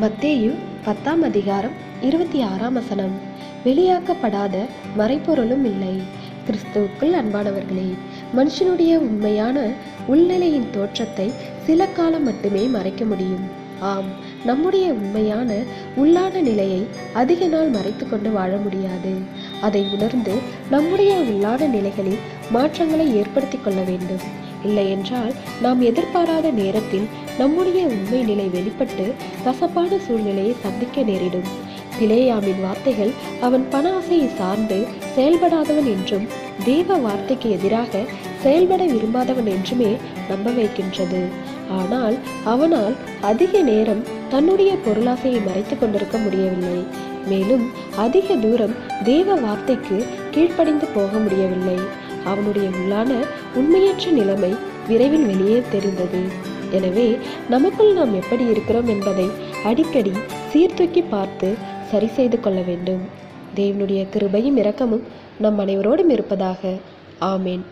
மத்தேயு பத்தாம் அதிகாரம் இருபத்தி ஆறாம் வசனம். வெளியாக்கப்படாத மறைப்பொருளும் இல்லை. கிறிஸ்துவுக்குள் அன்பானவர்களே மனுஷனுடைய உண்மையான உள்நிலையின் தோற்றத்தை சில காலம் மட்டுமே மறைக்க முடியும். ஆம் நம்முடைய உண்மையான உள்ளான நிலையை அதிக நாள் மறைத்து கொண்டு வாழ முடியாது. அதை உணர்ந்து நம்முடைய உள்ளான நிலைகளில் மாற்றங்களை ஏற்படுத்தி கொள்ள வேண்டும். இல்லையென்றால் நாம் எதிர்பாராத நேரத்தில் நம்முடைய உண்மை நிலை வெளிப்பட்டு கசப்பான சூழ்நிலையை சந்திக்க நேரிடும். பிளேயாமின் வார்த்தைகள் அவன் பண ஆசையை சார்ந்து செயல்படாதவன் என்றும் தேவ வார்த்தைக்கு எதிராக செயல்பட விரும்பாதவன் என்றுமே நம்ப வைக்கின்றது. ஆனால் அவனால் அதிக நேரம் தன்னுடைய பொருளாசையை மறைத்து கொண்டிருக்க முடியவில்லை. மேலும் அதிக தூரம் தேவ வார்த்தைக்கு கீழ்ப்படிந்து போக முடியவில்லை. அவனுடைய உள்ளான உண்மையற்ற நிலைமை விரைவில் வெளியே தெரிந்தது. எனவே நமக்குள் நாம் எப்படி இருக்கிறோம் என்பதை அடிக்கடி சீர்தூக்கி பார்த்து சரி செய்து கொள்ள வேண்டும். தேவனுடைய கிருபையும் இரக்கமும் நம் அனைவரோடும் இருப்பதாக. ஆமேன்.